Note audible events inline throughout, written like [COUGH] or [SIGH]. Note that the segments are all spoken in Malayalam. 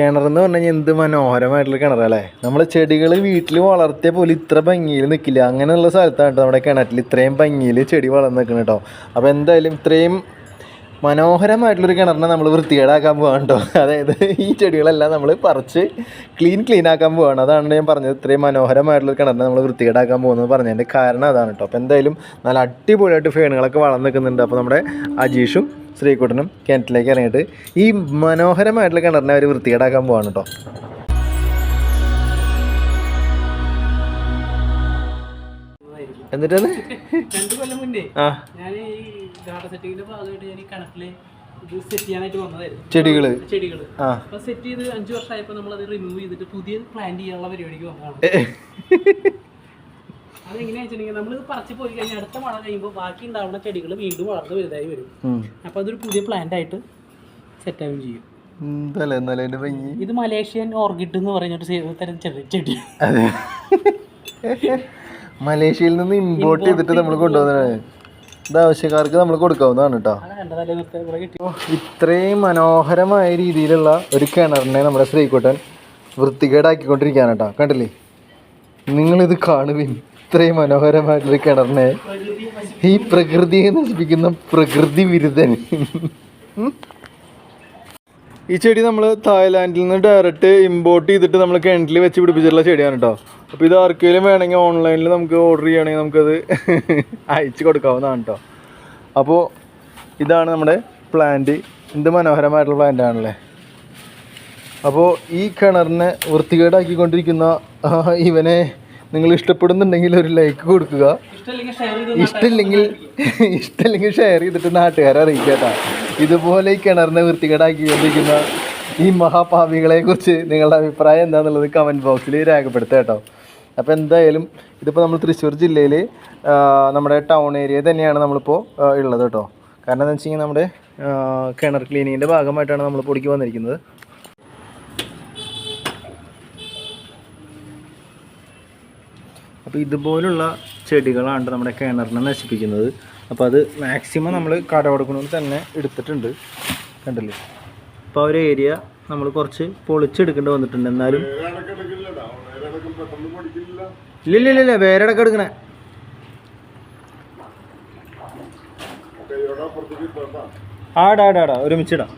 കിണറെന്ന് പറഞ്ഞു കഴിഞ്ഞാൽ എന്ത് മനോഹരമായിട്ടുള്ള കിണറല്ലേ നമ്മൾ ചെടികൾ വീട്ടിൽ വളർത്തിയ പോലെ ഇത്ര ഭംഗിയിൽ നിൽക്കില്ല അങ്ങനെയുള്ള സ്ഥലത്താണ് കേട്ടോ നമ്മുടെ കിണറ്റിൽ ഇത്രയും ഭംഗിയിൽ ചെടി വളർന്നു നിൽക്കുന്നത് കേട്ടോ. അപ്പോൾ എന്തായാലും ഇത്രയും മനോഹരമായിട്ടുള്ളൊരു കിണറിനെ നമ്മൾ വൃത്തികേടാക്കാൻ പോവാണ് കേട്ടോ അതായത് ഈ ചെടികളെല്ലാം നമ്മൾ പറിച്ച് ക്ലീൻ ക്ലീൻ ആക്കാൻ പോവാണ്. അതാണ് ഞാൻ പറഞ്ഞത്. ഇത്രയും മനോഹരമായിട്ടുള്ള കിണറിനെ നമ്മൾ വൃത്തികേടാക്കാൻ പോകുന്നത് പറഞ്ഞതിന്റെ കാരണം അതാണ് കേട്ടോ അപ്പോൾ എന്തായാലും നല്ല അടിപൊളിയായിട്ട് ഫേണുകളൊക്കെ വളർന്നു നിൽക്കുന്നുണ്ട്. അപ്പോൾ നമ്മുടെ അജീഷും ശ്രീകുട്ടനും കിണറ്റിലേക്ക് ഇറങ്ങിയിട്ട് ഈ മനോഹരമായിട്ടുള്ള കിണറിനെ അവർ വൃത്തികേടാക്കാൻ പോവാണ് കേട്ടോ [LAUGHS] മുന്നേ ആ. ഗാർഡൻ സെറ്റിങ്ങിന്റെ ഭാഗമായിട്ട് ഞാൻ ഈ കണക്കിൽ ഇത് സെറ്റ് ചെയ്യാനായിട്ട് വന്നതായിരുന്നു. ചെടികൾ? ചെടികൾ. അപ്പൊ സെറ്റ് ചെയ്ത് അഞ്ചു വർഷമായപ്പോ നമ്മൾ അത് റിമൂവ് ചെയ്തിട്ട് പുതിയ പ്ലാന്റ് ചെയ്യാനുള്ള പരിപാടിക്ക് വന്നതാണ്. അതെങ്ങനെയാ വെച്ചിട്ടുണ്ടെങ്കിൽ നമ്മൾ പറിച്ചു പോയി കഴിഞ്ഞാൽ അടുത്ത മഴ കഴിയുമ്പോൾ ബാക്കി ഉണ്ടാവുന്ന ചെടികൾ വീണ്ടും വളർന്ന് വലുതായി വരും. ഉം. അപ്പൊ അതൊരു പുതിയ പ്ലാന്റ് ആയിട്ട് സെറ്റ് ആവുകയും ചെയ്യും. എന്തല്ലേ എന്നാലും അതിന്റെ ഭംഗി. ഇത് മലേഷ്യൻ ഓർക്കിഡ് എന്ന് പറയുന്നൊരു സെ- തരം ചെടി. മലേഷ്യയിൽ നിന്ന് ഇമ്പോർട്ട് ചെയ്തിട്ട് നമ്മൾ കൊണ്ടുവന്നതാണ്. ഇത് ആവശ്യക്കാർക്ക് നമ്മൾ കൊടുക്കാവുന്നതാണ് കേട്ടോ. ഇത്രയും മനോഹരമായ രീതിയിലുള്ള ഒരു കിണറിനെ നമ്മുടെ ശ്രീകുട്ടൻ വൃത്തികേടാക്കിക്കൊണ്ടിരിക്കുകയാണ് കേട്ടോ. കണ്ടില്ലേ? നിങ്ങളിത് കാണുവിൻ. ഇത്രയും മനോഹരമായിട്ടുള്ള കിണറിനെ ഈ പ്രകൃതിയെ നശിപ്പിക്കുന്ന പ്രകൃതി വിരുദ്ധൻ. ഈ ചെടി നമ്മൾ തായ്ലാൻഡിൽ നിന്ന് ഡയറക്റ്റ് ഇമ്പോർട്ട് ചെയ്തിട്ട് നമ്മൾ കിണറ്റിൽ വെച്ച് പിടിപ്പിച്ചിട്ടുള്ള ചെടിയാണ് കേട്ടോ. അപ്പോൾ ഇത് ആർക്കെങ്കിലും വേണമെങ്കിൽ ഓൺലൈനിൽ നമുക്ക് ഓർഡർ ചെയ്യുകയാണെങ്കിൽ നമുക്കത് [LAUGHS] അയച്ചു കൊടുക്കാവുന്നതാണ് കേട്ടോ അപ്പോൾ ഇതാണ് നമ്മുടെ പ്ലാന്റ് എന്ത് മനോഹരമായിട്ടുള്ള പ്ലാന്റ് ആണല്ലേ? അപ്പോൾ ഈ കിണറിനെ വൃത്തികേടാക്കിക്കൊണ്ടിരിക്കുന്ന [LAUGHS] ഇവനെ നിങ്ങൾ ഇഷ്ടപ്പെടുന്നുണ്ടെങ്കിൽ ഒരു ലൈക്ക് കൊടുക്കുക. ഇഷ്ടമല്ലെങ്കിൽ ഇഷ്ടമില്ലെങ്കിൽ ഷെയർ [LAUGHS] ചെയ്തിട്ട് നാട്ടുകാരെ അറിയിക്കുക കേട്ടോ ഇതുപോലെ ഈ കിണറിനെ വൃത്തികേടാക്കിക്കൊണ്ടിരിക്കുന്ന ഈ മഹാപാവികളെ കുറിച്ച് നിങ്ങളുടെ അഭിപ്രായം എന്താണെന്നുള്ളത് കമന്റ് ബോക്സിൽ രേഖപ്പെടുത്തുക കേട്ടോ അപ്പോൾ എന്തായാലും ഇതിപ്പോൾ നമ്മൾ തൃശ്ശൂർ ജില്ലയിൽ നമ്മുടെ ടൗൺ ഏരിയ തന്നെയാണ് നമ്മളിപ്പോൾ ഉള്ളത് കേട്ടോ. കാരണം എന്താ വെച്ച് കഴിഞ്ഞാൽ നമ്മുടെ കിണർ ക്ലീനിങ്ങിന്റെ ഭാഗമായിട്ടാണ് നമ്മൾ പൊടിക്ക് വന്നിരിക്കുന്നത്. അപ്പോൾ ഇതുപോലുള്ള ചെടികളാണ് നമ്മുടെ കിണറിനെ നശിപ്പിക്കുന്നത്. അപ്പോൾ അത് മാക്സിമം നമ്മൾ കട കൊടുക്കണമെന്ന് തന്നെ എടുത്തിട്ടുണ്ട്. കണ്ടില്ലേ? അപ്പോൾ ആ ഒരു ഏരിയ നമ്മൾ കുറച്ച് പൊളിച്ചെടുക്കേണ്ടി വന്നിട്ടുണ്ട്. എന്നാലും ഇല്ല ഇല്ല ഇല്ല, ഇല്ല വേറെ ഇടയ്ക്ക് എടുക്കണേ ആടാ ആടാ ആടാ ഒരുമിച്ചിടാം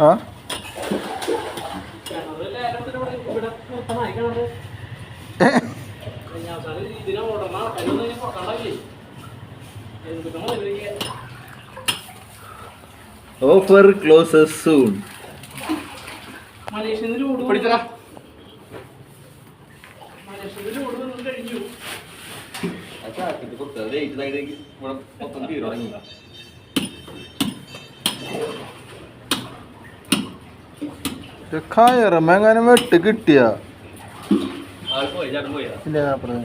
ആ? ഇവിടെ ഇതിനെ ഓടണം offer closes soon Malaysian load പിടിച്ചടാ മലേഷ്യയിൽ നിന്ന് ലോഡ് വന്നു കഴിഞ്ഞു കയറമെങ്ങാനും വെട്ട് കിട്ടിയ? ഇല്ല അപ്പുറം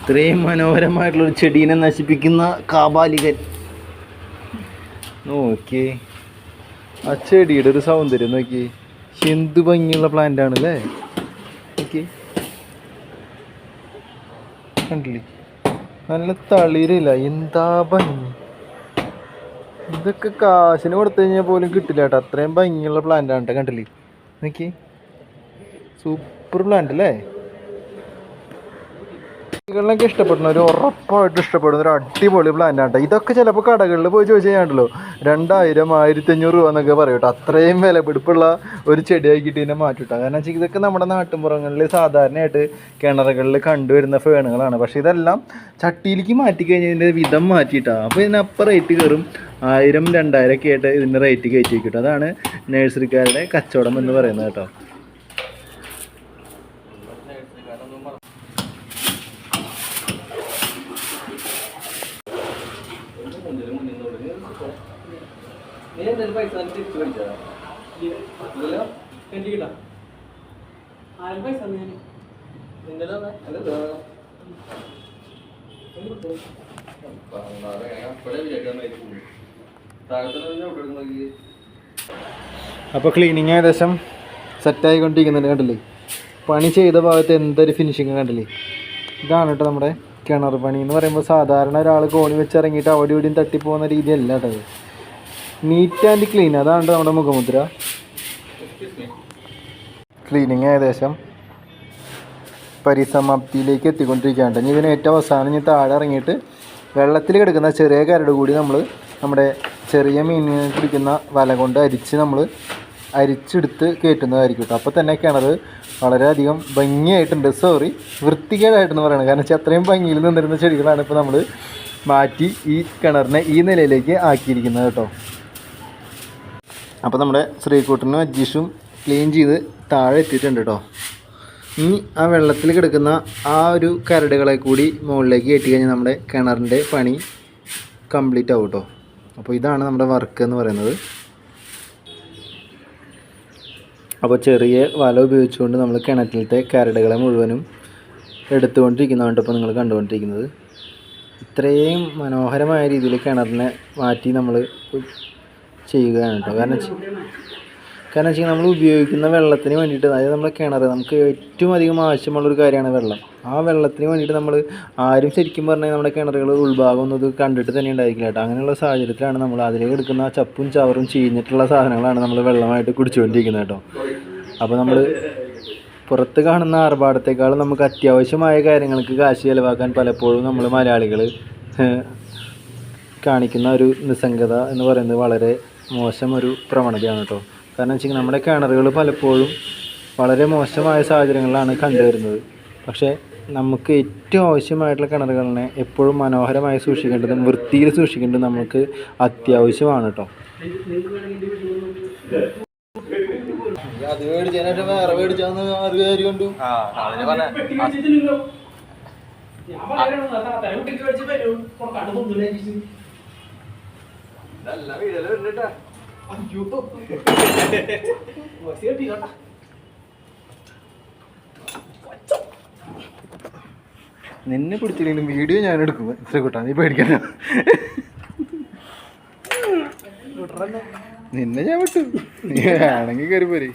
ഇത്രയും മനോഹരമായിട്ടുള്ള ഒരു ചെടീനെ നശിപ്പിക്കുന്ന കാബാലികൻ. നോക്കി. ആ ചെടിയുടെ ഒരു സൗന്ദര്യം നോക്കി. എന്ത് ഭംഗിയുള്ള പ്ലാന്റ് ആണ് അല്ലേ നോക്കി കണ്ടില്ലേ? നല്ല തളിരില്ല. എന്താ ഭംഗി? ഇതൊക്കെ കാശിന് കൊടുത്തു കഴിഞ്ഞാൽ പോലും കിട്ടില്ല കേട്ടോ. അത്രയും ഭംഗിയുള്ള പ്ലാന്റ് ആണ് കേട്ടോ കണ്ടില്ലേ? നോക്കി സൂപ്പർ പ്ലാന്റ് അല്ലേ? കുട്ടികളിലൊക്കെ ഇഷ്ടപ്പെടുന്ന ഒരു ഉറപ്പായിട്ട് ഇഷ്ടപ്പെടുന്ന ഒരു അടിപൊളി പ്ലാന്റ് ആണ് ഇതൊക്കെ ചിലപ്പോൾ കടകളിൽ പോയി ചോദിച്ചു കഴിഞ്ഞാണ്ടല്ലോ രണ്ടായിരം ആയിരത്തി അഞ്ഞൂറ് രൂപ എന്നൊക്കെ പറയും കേട്ടോ അത്രയും വിലപിടിപ്പുള്ള ഒരു ചെടിയാക്കിയിട്ട് ഇതിനെ മാറ്റിട്ടോ കാരണം വെച്ചാൽ ഇതൊക്കെ നമ്മുടെ നാട്ടുമ്പുറങ്ങളിൽ സാധാരണയായിട്ട് കിണറുകളിൽ കണ്ടുവരുന്ന ഫേണുകളാണ്. പക്ഷേ ഇതെല്ലാം ചട്ടിയിലേക്ക് മാറ്റി കഴിഞ്ഞതിന്റെ വിധം മാറ്റിയിട്ടാണ് അപ്പോൾ ഇതിനപ്പം റേറ്റ് കയറും ആയിരം രണ്ടായിരം ഒക്കെ ആയിട്ട് ഇതിന്റെ റേറ്റ് കയറ്റി വയ്ക്കും അതാണ് നഴ്സറിക്കാരുടെ കച്ചവടം എന്ന് പറയുന്നത് കേട്ടോ നീ എന്തായാലും പൈസ തിരിച്ചു തന്നെ ഞാൻ നിന്റെ അപ്പോൾ ക്ലീനിങ് ഏകദേശം സെറ്റായിക്കൊണ്ടിരിക്കുന്നുണ്ട് കണ്ടില്ലേ? പണി ചെയ്ത ഭാഗത്ത് എന്തൊരു ഫിനിഷിങ് കണ്ടില്ലേ? ഇതാണ് കേട്ടോ നമ്മുടെ കിണർ പണി എന്ന് പറയുമ്പോൾ സാധാരണ ഒരാൾ കോണി വെച്ച് ഇറങ്ങിയിട്ട് അവിടെ ഇവിടെയും തട്ടിപ്പോകുന്ന രീതിയല്ല കേട്ടത് നീറ്റ് ആൻഡ് ക്ലീൻ അതാണ് നമ്മുടെ മുഖമുദ്ര. ക്ലീനിങ് ഏകദേശം പരിസമാപ്തിയിലേക്ക് എത്തിക്കൊണ്ടിരിക്കുകയാണ്. ഇനി ഇതിന് ഏറ്റവും അവസാനം ഇനി താഴെ ഇറങ്ങിയിട്ട് വെള്ളത്തിൽ കിടക്കുന്ന ചെറിയ കരട് കൂടി നമ്മൾ നമ്മുടെ ചെറിയ മീനിനെ പിടിക്കുന്ന വല കൊണ്ട് അരിച്ച് നമ്മൾ അരിച്ചെടുത്ത് കയറ്റുന്നതായിരിക്കും കേട്ടോ. അപ്പോൾ തന്നെ കിണർ വളരെയധികം ഭംഗിയായിട്ടുണ്ട്. സോറി വൃത്തികേടായിട്ടെന്ന് പറയുന്നത് കാരണം വെച്ചാൽ അത്രയും ഭംഗിയിൽ നിന്നിരുന്ന ചെടികളാണ് ഇപ്പോൾ നമ്മൾ മാറ്റി ഈ കിണറിനെ ഈ നിലയിലേക്ക് ആക്കിയിരിക്കുന്നത് കേട്ടോ. അപ്പോൾ നമ്മുടെ ശ്രീകൂട്ടനും അജീഷും ക്ലീൻ ചെയ്ത് താഴെ എത്തിയിട്ടുണ്ട് കേട്ടോ. ഇനി ആ വെള്ളത്തിൽ കിടക്കുന്ന ആ ഒരു കരടുകളെ കൂടി മുകളിലേക്ക് കയറ്റി കഴിഞ്ഞാൽ നമ്മുടെ കിണറിന്റെ പണി കംപ്ലീറ്റ് ആവും കേട്ടോ. അപ്പോൾ ഇതാണ് നമ്മുടെ വർക്ക് എന്ന് പറയുന്നത്. അപ്പോൾ ചെറിയ വല ഉപയോഗിച്ചുകൊണ്ട് നമ്മൾ കിണറ്റിലത്തെ കരടുകളെ മുഴുവനും എടുത്തുകൊണ്ടിരിക്കുന്നതാണ് ഇപ്പോൾ നിങ്ങൾ കണ്ടുകൊണ്ടിരിക്കുന്നത്. ഇത്രയും മനോഹരമായ രീതിയിൽ കിണറിനെ മാറ്റി നമ്മൾ ചെയ്യുകയാണ് കേട്ടോ കാരണം കാരണം വെച്ചാൽ നമ്മൾ ഉപയോഗിക്കുന്ന വെള്ളത്തിന് വേണ്ടിയിട്ട് അതായത് നമ്മുടെ കിണർ നമുക്ക് ഏറ്റവും അധികം ആവശ്യമുള്ളൊരു കാര്യമാണ് വെള്ളം. ആ വെള്ളത്തിന് വേണ്ടിയിട്ട് നമ്മൾ ആരും ശരിക്കും പറഞ്ഞാൽ നമ്മുടെ കിണറുകൾ ഉൾഭാഗം ഒന്നും ഇത് കണ്ടിട്ട് തന്നെ ഉണ്ടായിരിക്കില്ല കേട്ടോ. അങ്ങനെയുള്ള സാഹചര്യത്തിലാണ് നമ്മൾ അതിലേക്ക് എടുക്കുന്ന ചപ്പും ചവറും ചീഞ്ഞിട്ടുള്ള സാധനങ്ങളാണ് നമ്മൾ വെള്ളമായിട്ട് കുടിച്ചുകൊണ്ടിരിക്കുന്നത് കേട്ടോ. അപ്പോൾ നമ്മൾ പുറത്ത് കാണുന്ന ആർഭാടത്തെക്കാളും നമുക്ക് അത്യാവശ്യമായ കാര്യങ്ങൾക്ക് കാശ് ചിലവാക്കാൻ പലപ്പോഴും നമ്മൾ മലയാളികൾ കാണിക്കുന്ന ഒരു നിസ്സംഗത എന്ന് പറയുന്നത് വളരെ മോശം ഒരു പ്രവണതയാണ് കേട്ടോ. കാരണം വെച്ചാൽ നമ്മുടെ കിണറുകൾ പലപ്പോഴും വളരെ മോശമായ സാഹചര്യങ്ങളിലാണ് കണ്ടുവരുന്നത്. പക്ഷേ നമുക്ക് ഏറ്റവും ആവശ്യമായിട്ടുള്ള കിണറുകളിനെ എപ്പോഴും മനോഹരമായി സൂക്ഷിക്കേണ്ടതും വൃത്തിയിൽ സൂക്ഷിക്കേണ്ടതും നമുക്ക് അത്യാവശ്യമാണ് കേട്ടോ. അത് മേടിച്ചതിനായിട്ട് വേറെ മേടിച്ചാന്ന് ആറ് കണ്ടു ഞാൻ പറയാനാണ് താത്ത അയ്യോ ബസ് കേട്ടാ നിന്നെ പിടിച്ചില്ലെങ്കിലും വീഡിയോ ഞാൻ എടുക്കും. ശ്രീകുട്ടാ നീ പേടിക്കണ്ട. നിന്നെ ഞാൻ വിട്ടു. നീ ആണെങ്കിൽ കയറി പോരെ.